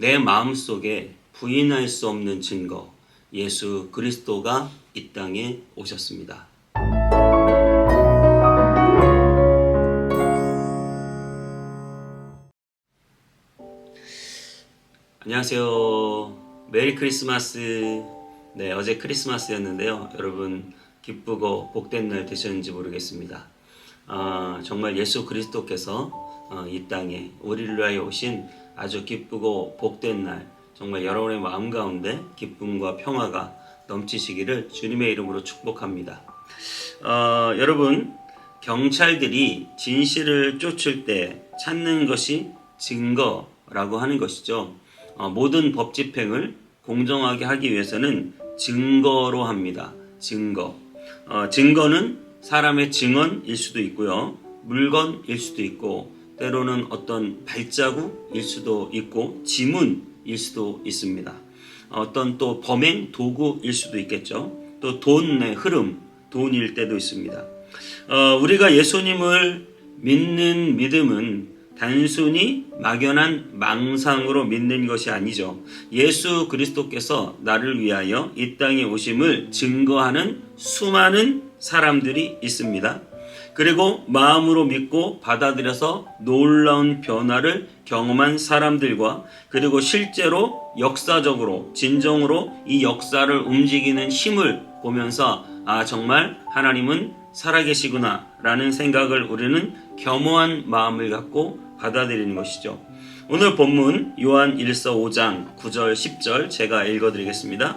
내 마음 속에 부인할 수 없는 증거, 예수 그리스도가 이 땅에 오셨습니다. 안녕하세요. 메리 크리스마스. 네, 어제 크리스마스였는데요. 여러분 기쁘고 복된 날 되셨는지 모르겠습니다. 아, 정말 예수 그리스도께서 어, 이 땅에 우리를 위하여 오신 아주 기쁘고 복된 날, 정말 여러분의 마음 가운데 기쁨과 평화가 넘치시기를 주님의 이름으로 축복합니다. 어, 여러분, 경찰들이 진실을 쫓을 때 찾는 것이 증거라고 하는 것이죠. 어, 모든 법 집행을 공정하게 하기 위해서는 증거로 합니다. 증거. 어, 증거는 사람의 증언일 수도 있고요. 물건일 수도 있고, 때로는 어떤 발자국일 수도 있고, 지문일 수도 있습니다. 어떤 또 범행 도구일 수도 있겠죠. 또 돈의 흐름, 돈일 때도 있습니다. 어, 우리가 예수님을 믿는 믿음은 단순히 막연한 망상으로 믿는 것이 아니죠. 예수 그리스도께서 나를 위하여 이 땅에 오심을 증거하는 수많은 사람들이 있습니다. 그리고 마음으로 믿고 받아들여서 놀라운 변화를 경험한 사람들과 그리고 실제로 역사적으로 진정으로 이 역사를 움직이는 힘을 보면서 아 정말 하나님은 살아계시구나 라는 생각을 우리는 겸허한 마음을 갖고 받아들이는 것이죠. 오늘 본문 요한 1서 5장 9절 10절 제가 읽어드리겠습니다.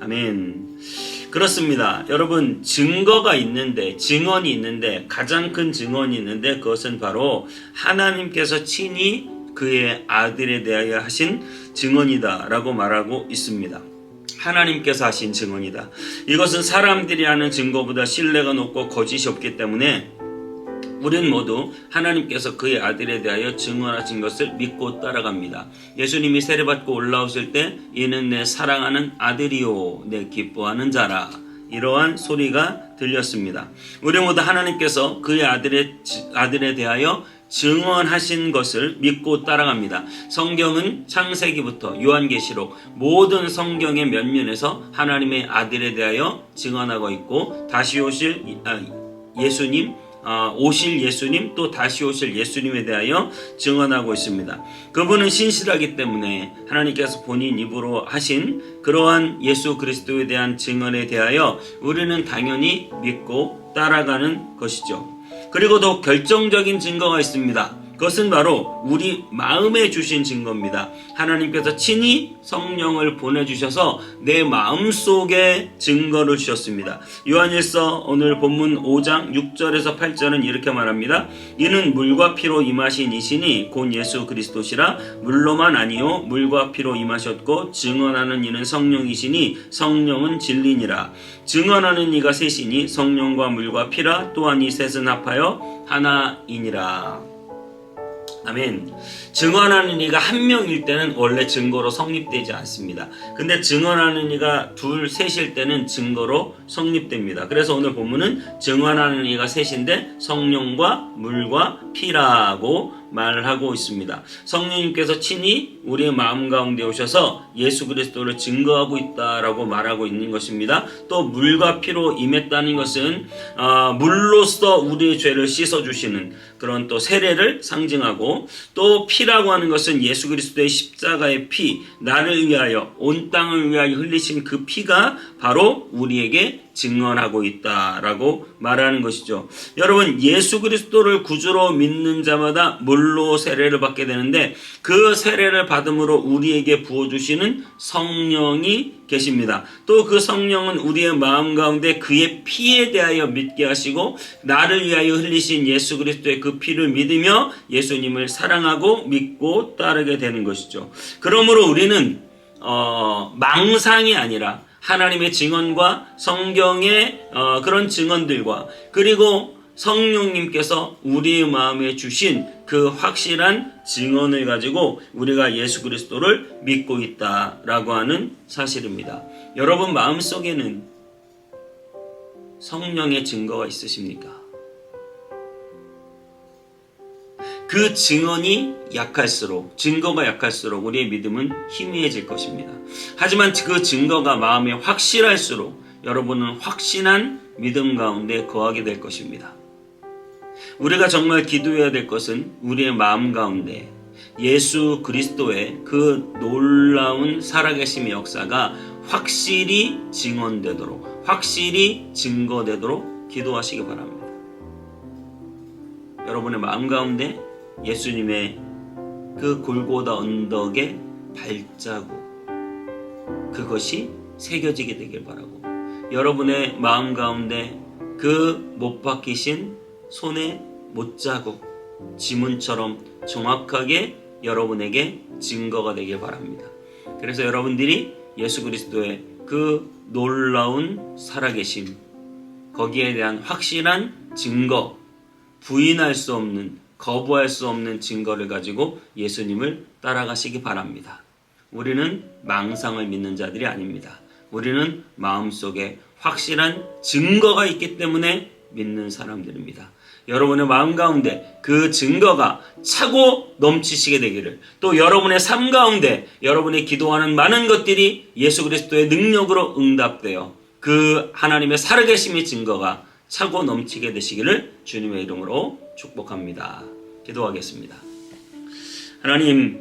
아멘. 그렇습니다. 여러분, 증거가 있는데, 증언이 있는데, 가장 큰 증언이 있는데, 그것은 바로 하나님께서 친히 그의 아들에 대하여 하신 증언이다. 라고 말하고 있습니다. 하나님께서 하신 증언이다. 이것은 사람들이 하는 증거보다 신뢰가 높고 거짓이 없기 때문에 우리는 모두 하나님께서 그의 아들에 대하여 증언하신 것을 믿고 따라갑니다. 예수님이 세례받고 올라오실 때 이는 내 사랑하는 아들이요 내 기뻐하는 자라 이러한 소리가 들렸습니다. 우리 모두 하나님께서 그의 아들의 아들에 대하여 증언하신 것을 믿고 따라갑니다. 성경은 창세기부터 요한계시록 모든 성경의 면면에서 하나님의 아들에 대하여 증언하고 있고 다시 오실 예수님 어, 오실 예수님 또 다시 오실 예수님에 대하여 증언하고 있습니다. 그분은 신실하기 때문에 하나님께서 본인 입으로 하신 그러한 예수 그리스도에 대한 증언에 대하여 우리는 당연히 믿고 따라가는 것이죠. 그리고 더 결정적인 증거가 있습니다. 그것은 바로 우리 마음에 주신 증거입니다. 하나님께서 친히 성령을 보내주셔서 내 마음 속에 증거를 주셨습니다. 요한일서 오늘 본문 5장 6절에서 8절은 이렇게 말합니다. 이는 물과 피로 임하신 이신이 곧 예수 그리스도시라 물로만 아니요 물과 피로 임하셨고 증언하는 이는 성령이시니 성령은 진리니라 증언하는 이가 셋이니 성령과 물과 피라 또한 이 셋은 합하여 하나이니라. 아멘. 증언하는 이가 한 명일 때는 원래 증거로 성립되지 않습니다. 근데 증언하는 이가 둘, 셋일 때는 증거로 성립됩니다. 그래서 오늘 본문은 증언하는 이가 셋인데 성령과 물과 피라고 말을 하고 있습니다. 성령님께서 친히 우리의 마음 가운데 오셔서 예수 그리스도를 증거하고 있다라고 말하고 있는 것입니다. 또 물과 피로 임했다는 것은 어, 물로써 우리의 죄를 씻어 주시는 그런 또 세례를 상징하고 또 피라고 하는 것은 예수 그리스도의 십자가의 피 나를 위하여 온 땅을 위하여 흘리신 그 피가 바로 우리에게 증언하고 있다라고 말하는 것이죠. 여러분 예수 그리스도를 구주로 믿는 자마다 물로 세례를 받게 되는데 그 세례를 받음으로 우리에게 부어 주시는 성령이 계십니다. 또 그 성령은 우리의 마음 가운데 그의 피에 대하여 믿게 하시고 나를 위하여 흘리신 예수 그리스도의 그 피를 믿으며 예수님을 사랑하고 믿고 따르게 되는 것이죠. 그러므로 우리는 어, 망상이 아니라 하나님의 증언과 성경의 어, 그런 증언들과 그리고 성령님께서 우리의 마음에 주신 그 확실한 증언을 가지고 우리가 예수 그리스도를 믿고 있다라고 하는 사실입니다. 여러분 마음속에는 성령의 증거가 있으십니까? 그 증언이 약할수록 증거가 약할수록 우리의 믿음은 희미해질 것입니다. 하지만 그 증거가 마음에 확실할수록 여러분은 확신한 믿음 가운데 거하게 될 것입니다. 우리가 정말 기도해야 될 것은 우리의 마음 가운데 예수 그리스도의 그 놀라운 살아계심의 역사가 확실히 증언되도록 확실히 증거되도록 기도하시기 바랍니다. 여러분의 마음 가운데 예수님의 그 골고다 언덕의 발자국 그것이 새겨지게 되길 바라고 여러분의 마음 가운데 그 못 박히신 손의 못자국 지문처럼 정확하게 여러분에게 증거가 되길 바랍니다. 그래서 여러분들이 예수 그리스도의 그 놀라운 살아계심 거기에 대한 확실한 증거 부인할 수 없는 거부할 수 없는 증거를 가지고 예수님을 따라가시기 바랍니다. 우리는 망상을 믿는 자들이 아닙니다. 우리는 마음속에 확실한 증거가 있기 때문에 믿는 사람들입니다. 여러분의 마음 가운데 그 증거가 차고 넘치시게 되기를 또 여러분의 삶 가운데 여러분이 기도하는 많은 것들이 예수 그리스도의 능력으로 응답되어 그 하나님의 살아계심의 증거가 차고 넘치게 되시기를 주님의 이름으로 축복합니다. 기도하겠습니다. 하나님,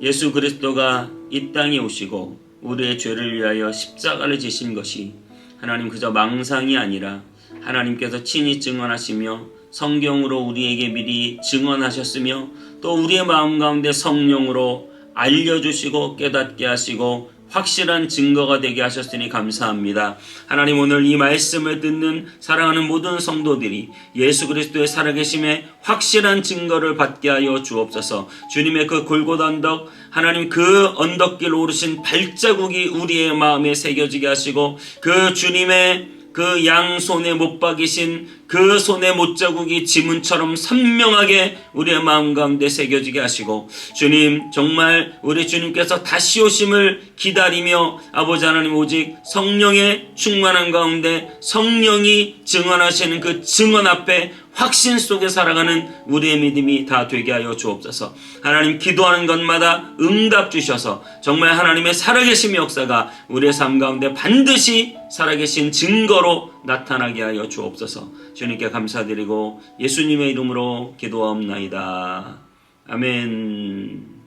예수 그리스도가 이 땅에 오시고 우리의 죄를 위하여 십자가를 지신 것이 하나님 그저 망상이 아니라 하나님께서 친히 증언하시며 성경으로 우리에게 미리 증언하셨으며 또 우리의 마음 가운데 성령으로 알려주시고 깨닫게 하시고 확실한 증거가 되게 하셨으니 감사합니다. 하나님 오늘 이 말씀을 듣는 사랑하는 모든 성도들이 예수 그리스도의 살아계심에 확실한 증거를 받게 하여 주옵소서. 주님의 그 골고다 언덕 하나님 그 언덕길 오르신 발자국이 우리의 마음에 새겨지게 하시고 그 주님의 그 양손에 못 박이신 그 손의 못자국이 지문처럼 선명하게 우리의 마음 가운데 새겨지게 하시고 주님 정말 우리 주님께서 다시 오심을 기다리며 아버지 하나님 오직 성령의 충만한 가운데 성령이 증언하시는 그 증언 앞에 확신 속에 살아가는 우리의 믿음이 다 되게 하여 주옵소서. 하나님 기도하는 것마다 응답 주셔서 정말 하나님의 살아계심 역사가 우리의 삶 가운데 반드시 살아계신 증거로 나타나게 하여 주옵소서. 주님께 감사드리고 예수님의 이름으로 기도하옵나이다. 아멘.